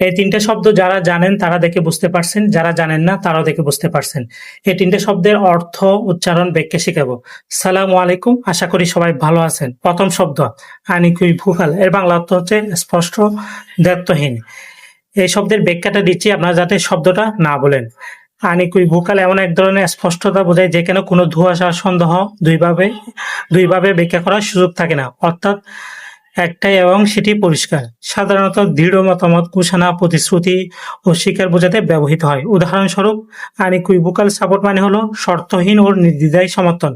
এই তিনটে শব্দ যারা জানেন তারা দেখে বুঝতে পারছেন, যারা জানেন না তারাও দেখে বুঝতে পারছেন। এই তিনটে শব্দের অর্থ উচ্চারণ ব্যাখ্যা শিখাবো। সালাম আলাইকুম, আশা করি সবাই ভালো আছেন। প্রথম শব্দ, আনিকুই ভুকাল এর বাংলা অর্থ হচ্ছে স্পষ্ট, দায়িত্বহীন। এই শব্দের ব্যাখ্যাটা দিচ্ছি, আপনারা যাতে শব্দটা না বলেন। আনিকুই ভুকাল এমন এক ধরনের স্পষ্টতা বোঝায় যেখানে কোনো ধোঁয়াশা সন্দেহ দুইভাবে দুইভাবে ব্যাখ্যা করার সুযোগ থাকে না। অর্থাৎ একটাই এবং সেটি পরিষ্কার। সাধারণত দৃঢ় মতামত, কুশানা, প্রতিশ্রুতি ও স্বীকার বোঝাতে ব্যবহৃত হয়। উদাহরণস্বরূপ আনিকুইভোকাল সাপোর্ট মানে হলো শর্তহীন ও নির্দ্বিধায় সমর্থন।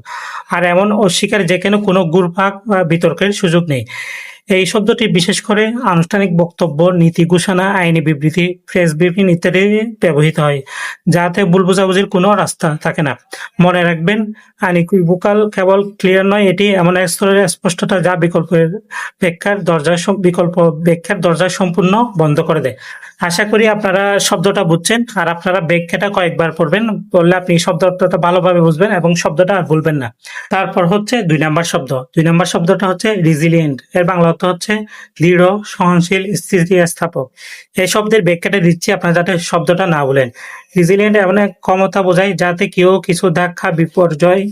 আর এমন অস্বীকার যেখানে কোনো গুরপাক বা বিতর্কের সুযোগ নেই। এই শব্দটি বিশেষ করে আনুষ্ঠানিক বক্তব্য, নীতি, ঘোষণা, আইনি বিবৃতি, প্রেস ব্রিফিং ইত্যাদি ব্যবহৃত হয়, যাতে ভুল বোঝাবুঝির কোনো রাস্তা থাকে না। মনে রাখবেন আনিকুইভোকাল কেবল ক্লিয়ার নয়, এটি এমন এক স্তরের স্পষ্টতা যা বিকল্পের ব্যাখ্যার দরজা বিকল্প ব্যাখ্যার দরজা সম্পূর্ণ বন্ধ করে দেয়। আশা করি আপনারা শব্দটা বুঝছেন। আর আপনারা ব্যাখ্যাটা কয়েকবার পড়বেন। বললে আপনি শব্দটা ভালোভাবে বুঝবেন এবং শব্দটা আর ভুলবেন না। তারপর হচ্ছে দুই নাম্বার শব্দ। দুই নাম্বার শব্দটা হচ্ছে রিজিলিয়েন্ট এর বাংলা অর্থ হচ্ছে দৃঢ়, সহনশীল, স্থিতিস্থাপক। এই শব্দের ব্যাখ্যাটা দিচ্ছি আপনারা যাতে শব্দটা না বলেন রিজিলিয়েন্ট এমন এক ক্ষমতা বোঝায় যাতে কেউ কিছু ধাক্কা, বিপর্যয়,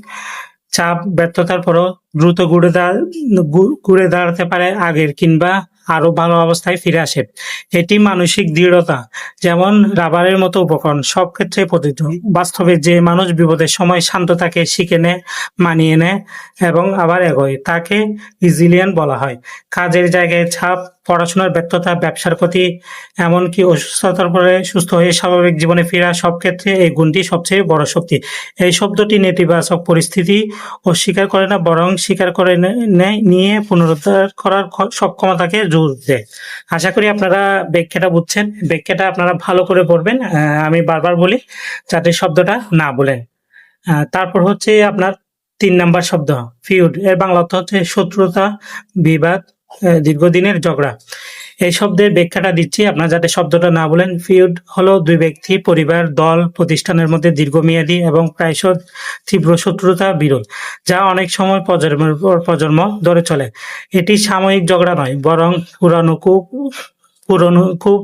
চাপ, ব্যর্থতার পরও দ্রুত ঘুরে দাঁড় ঘুরে দাঁড়াতে পারে আগের কিংবা আরও ভালো অবস্থায় ফিরে আসে। এটি মানসিক দৃঢ়তা, যেমন রাবারের মতো উপকরণ, সব ক্ষেত্রে প্রযোজ্য বাস্তবে যে মানুষ বিপদের সময় শান্ত থাকে শিখে নেয় মানিয়ে নেয় এবং আবার এগোয়, তাকে রিজিলিয়ান বলা হয়। কাজের জায়গায় ছাপ পড়াশোনার ব্যর্থতা, ব্যবসার ক্ষতি, এমনকি অসুস্থতার পরে সুস্থ হয়ে স্বাভাবিক জীবনে ফেরা সব ক্ষেত্রে এই গুণটি সবচেয়ে বড় শক্তি। এই শব্দটি নেতিবাচক পরিস্থিতি অস্বীকার করে না, বরং স্বীকার করে নেয় নিয়ে পুনরুদ্ধার করার সক্ষমতাকে জোর দেয়। আশা করি আপনারা ব্যাখ্যাটা বুঝছেন। ব্যাখ্যাটা আপনারা ভালো করে পড়বেন। আমি বারবার বলি, যাতে শব্দটা না বলেন। তারপর হচ্ছে আপনার তিন নাম্বার শব্দ, ফিউড। এর বাংলা অর্থ হচ্ছে শত্রুতা, বিবাদ দীর্ঘদিনের ঝগড়া। এই শব্দের ব্যাখ্যাটা দিচ্ছি। আপনারা যাতে শব্দটা না বলেন ফিউড হলো দুই ব্যক্তি, পরিবার, দল, প্রতিষ্ঠানের মধ্যে দীর্ঘমেয়াদী এবং প্রায়শ তীব্র শত্রুতা, বিরোধ, যা অনেক সময় প্রজন্মের পর প্রজন্ম ধরে চলে। এটি সাময়িক ঝগড়া নয়, বরং পুরানো খুব পুরনো খুব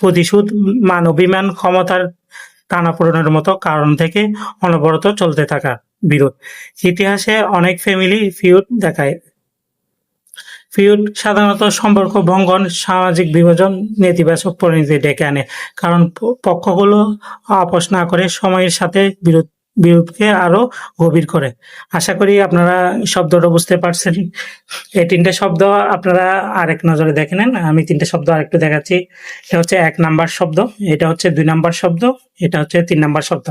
প্রতিশোধ মান অভিমান ক্ষমতার টানাপোড়েনের মতো কারণ থেকে অনবরত চলতে থাকা বিরোধ। ইতিহাসে অনেক ফ্যামিলি ফিউড দেখায়। ফিউড সাধারণত সম্পর্ক, ভঙ্গন, সামাজিক বিভাজন, নেতিবাচক পরিণতি ডেকে আনে। কারণ পক্ষগুলো আপোষ না করে সময়ের সাথে বিরোধ বিরোধকে আরও গভীর করে। আশা করি আপনারা শব্দটা বুঝতে পারছেন। এই তিনটে শব্দ আপনারা আরেক নজরে দেখে নেন। আমি তিনটে শব্দ আরেকটু দেখাচ্ছি। এটা হচ্ছে এক নাম্বার শব্দ, এটা হচ্ছে দুই নাম্বার শব্দ, এটা হচ্ছে তিন নাম্বার শব্দ।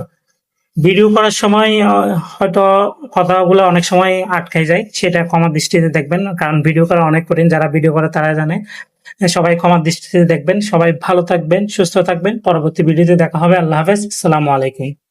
ভিডিও করার সময় হয়তো কথাগুলো অনেক সময় আটকে যায়, সেটা ক্ষমা দৃষ্টিতে দেখবেন। কারণ ভিডিও করা অনেক কঠিন, যারা ভিডিও করে তারা জানে। সবাই ক্ষমা দৃষ্টিতে দেখবেন। সবাই ভালো থাকবেন, সুস্থ থাকবেন। পরবর্তী ভিডিওতে দেখা হবে। আল্লাহ হাফেজ। আসসালামু আলাইকুম।